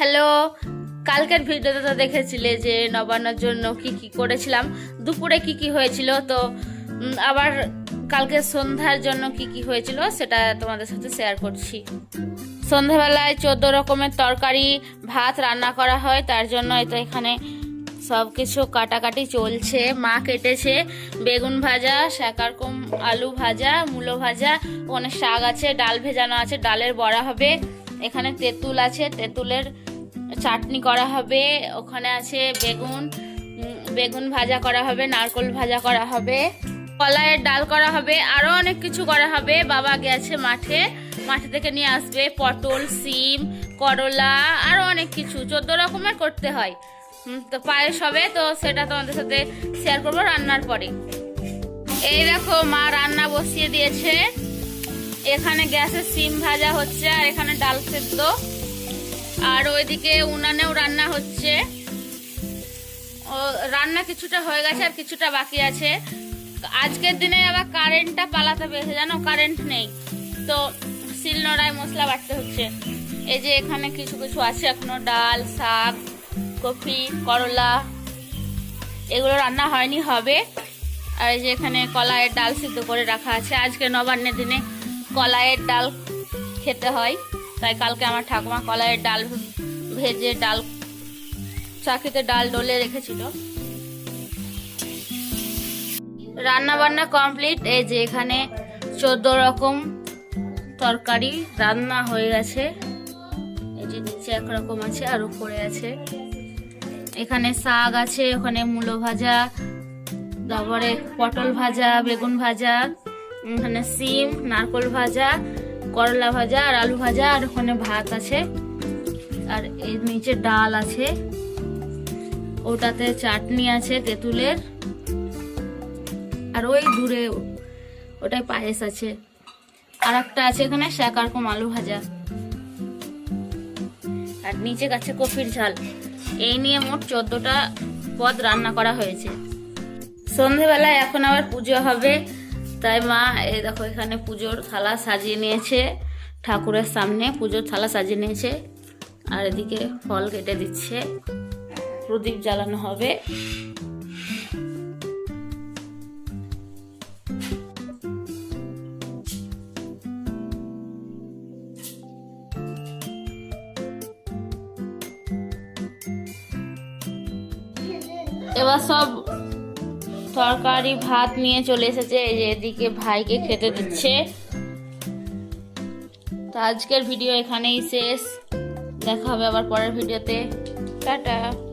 Hello, কালকের ভিডিওতে তো দেখেছিলে যে নবান্নর জন্য কি কি করেছিলাম, দুপুরে কি কি হয়েছিল, তো আবার কালকে সন্ধ্যার জন্য কি কি হয়েছিল সেটা তোমাদের সাথে শেয়ার করছি। সন্ধ্যাবেলায় চোদ্দ রকমের তরকারি, ভাত রান্না করা হয়, তার জন্য তো এখানে সব কিছু কাটাকাটি চলছে। মা কেটেছে বেগুন ভাজা শাকারকম আলু ভাজা, মূলো ভাজা, ওখানে শাক আছে, ডাল ভেজানো আছে, ডালের বড়া হবে, এখানে তেঁতুল আছে, তেঁতুলের চাটনি করা হবে, ওখানে আছে বেগুন বেগুন ভাজা করা হবে, নারকোল ভাজা করা হবে, কলাইয়ের ডাল করা হবে আরও অনেক কিছু করা হবে। বাবা গেছে মাঠে মাঠে থেকে নিয়ে আসবে পটল, সিম, করলা আরও অনেক কিছু। চোদ্দ রকমের করতে হয়। তো পায়েস হবে, তো সেটা তোমাদের সাথে শেয়ার করব রান্নার পরে। এই দেখো, মা রান্না বসিয়ে দিয়েছে। এখানে গ্যাসে সিম ভাজা হচ্ছে আর এখানে ডাল সেদ্ধ। আর ওইদিকে উনানেও রান্না হচ্ছে। ও, রান্না কিছুটা হয়ে গেছে আর কিছুটা বাকি আছে। আজকের দিনে আবার কারেন্টটা পালাতে পেরেছে, জানো? কারেন্ট নেই। তো শিলনোড়ায় মশলা বাটতে হচ্ছে। এই যে এখানে কিছু কিছু আছে এখনও, ডাল, শাক, কপি, করলা। এগুলো রান্না হয়নি, হবে। আর এই যে এখানে কলাইয়ের ডাল সিদ্ধ করে রাখা আছে। আজকে নবান্নের দিনে কলাইয়ের ডাল খেতে হয়। তাই কালকে আমার ঠাকুমা কলাইয়ের ডাল ভেজে ডাল চাকিতে ডাল ডলে রেখেছিল। রান্না বান্না কমপ্লিট। এই যে এখানে চোদ্দ রকম তরকারি রান্না হয়ে গেছে। এই যে নিচে একরকম আছে আর উপরে আছে। এখানে শাক আছে, ওখানে মূলো ভাজা, তারপরে পটল ভাজা, বেগুন ভাজা, এখানে সিম, নারকোল ভাজা করলা ভাজা আর আলু ভাজা, আর ওখানে ভাত আছে। আর এর নিচে ডাল আছে। ওটাতে চাটনি আছে তেঁতুলের। আর ওই দূরে ওটাই পায়েস আছে। আর একটা আছে এখানে শাকারকম আলু ভাজা। আর নিচে কাছে কফির ঝাল। এই নিয়ে মোট চোদ্দটা পদ রান্না করা হয়েছে। সন্ধেবেলায় এখন আবার পুজো হবে। তাই মা, এই দেখো এখানে পুজোর থালা সাজিয়ে নিয়েছে, ঠাকুরের সামনে পুজোর থালা সাজিয়ে নিয়েছে, আর এদিকে ফল কেটে দিচ্ছে, প্রদীপ জ্বালানো হবে। এবার সব তরকারি, ভাত নিয়ে চলে এসেছে। এই যে এদিকে ভাইকে খেতে দিচ্ছে। তো আজকের ভিডিও এখানেই শেষ। দেখা হবে আবার পরের ভিডিওতে। টাটা।